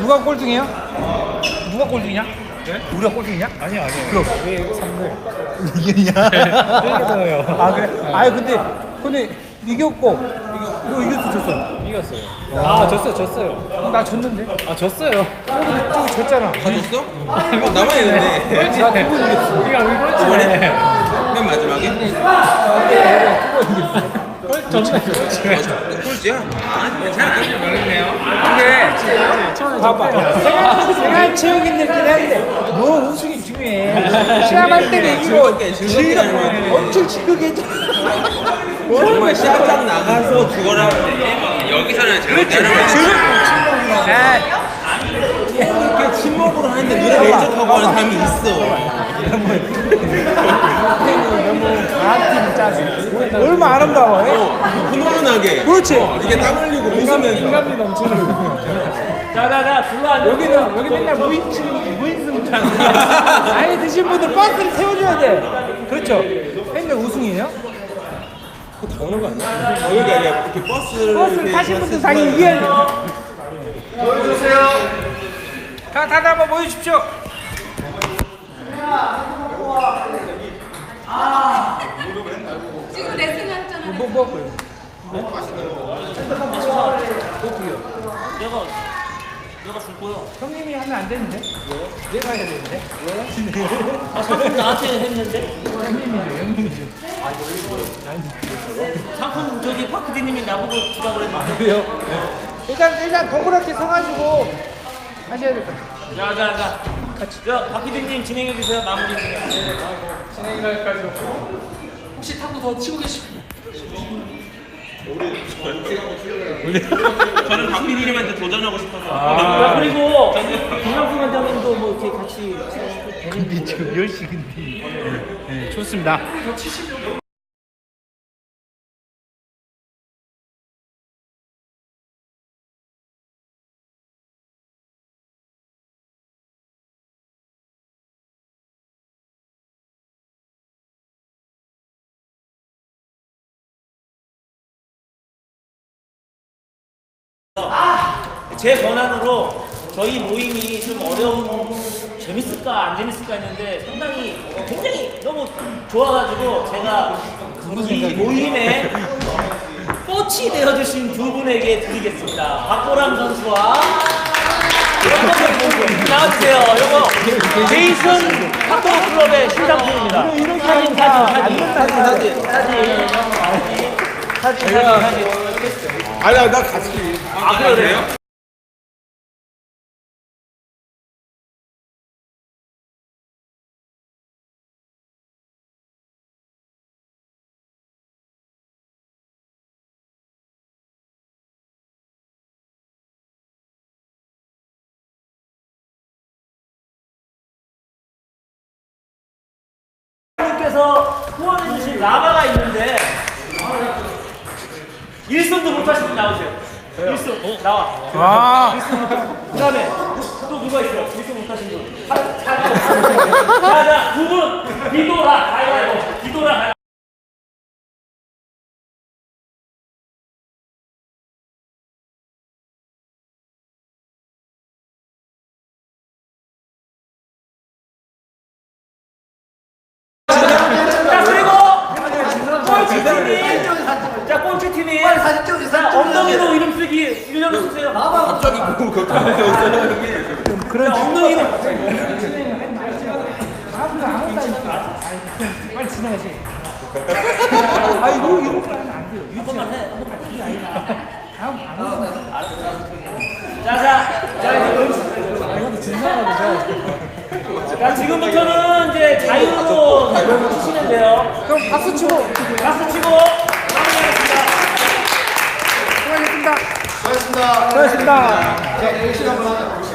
누가 꼴등이야? 누가 꼴등이냐? 네? 우리가 꼴등이냐? 아니 아니. 그럼 왜 3대? 이기냐? 이겼잖아요. 아 그래? 아 근데 근데 이겼고 이거 이겼어 졌어. 이겼어요. 아 졌어 졌어요. 나 졌는데? 아 졌어요. 저기 졌잖아. 가졌어? 어, 나만 했는데. 나 두번 이겼어. 우리가 우리 이번에? 꼴찌네. 맨 마지막에? 졌네. 꼴찌야? 아, 괜찮아. 근데 봐봐. 생활, 생활 체육인들끼리 하는데 뭐 우승이 중요해. 시합할 때는 이기고 즐겁게, 즐겁게 하는 거야. 즐겁게 엄청 했잖아. 정말 시합장 나가서 하는데 여기서는 하는 거야. 이렇게 침묵으로 하는데 눈에 매적하고 하는 사람이 있어. 얼마 아름다워. 예? 훈훈하게. 그렇지. 이게 땀 흘리고 웃으면서. 인간미 넘치는. 자자자 둘러앉아. 여기는 여기 맨날 무인층 무인승차는 아예 드신 분들 버스를 태워줘야 돼. 그렇죠. 맨날 우승이에요? 그거 당연한 거 아니야? 어, 여기 아니야. 이렇게 버스를. 버스를 이렇게 타신 분들 당연히 이겨야 돼. 보여주세요. 자, 다들 한번 모여주십시오. 지금 레슨 했잖아. 뭐, 뭐, 내가 내가 줄 거야. 형님이 하면 안 되는데? 왜? 내가 해야 되는데? 아 상품 나한테 했는데. 형님이죠, 형님이죠. 상품 저기 파크디님이 나보고 주라 그랬는데. 그래요? 일단, 일단 동그랗게 서가지고 하셔야 될 것 같아요. 자 자 자. 같이. 자 파크디님 진행해 주세요 마무리. 저는 박PD님한테 도전하고 싶어서. 아, 그리고 김남수 원장님도 뭐 이렇게 같이 근데 지금 10시 근데. 네, 좋습니다. 제 권한으로 저희 모임이 좀 어려운 재밌을까 안 재밌을까 했는데 상당히 어, 굉장히 너무 좋아가지고 제가 이 모임에 꽃이 되어주신 두 분에게 드리겠습니다. 박보람 선수와 나와주세요. 요거 제이슨 탁구 클럽의 신상품입니다. 이렇게 사진 사진 안 사진. 사진 사진 사진 사진 사진 아니야, 나 같이. 아 그래요 그래요? 님께서 후원해주신 라바가 있는데 일선도 못하신 분 나오세요. 일선 어, 나와. 아, 그 다음에 또 누가 있어요? 일선 못하신 분. 자자 두분 비도라 가위바위보 자 꼴찌팀이 자 엉덩이로 이름 쓰기 일렬로 쓰세요. 갑자기 뭐, 그거 있어. 그런 엉덩이로 빨리 지나가시. 아, 이거, 이거 하면 안 돼요. 한 번만 해. 한 번만 해. 다음 방송. 자자 자 이제 자 지금부터는 이제 자유로 치시면 돼요. 그럼 박수 치고. 박수 치고 마무리하겠습니다. 수고하셨습니다. 수고하셨습니다. 수고하셨습니다.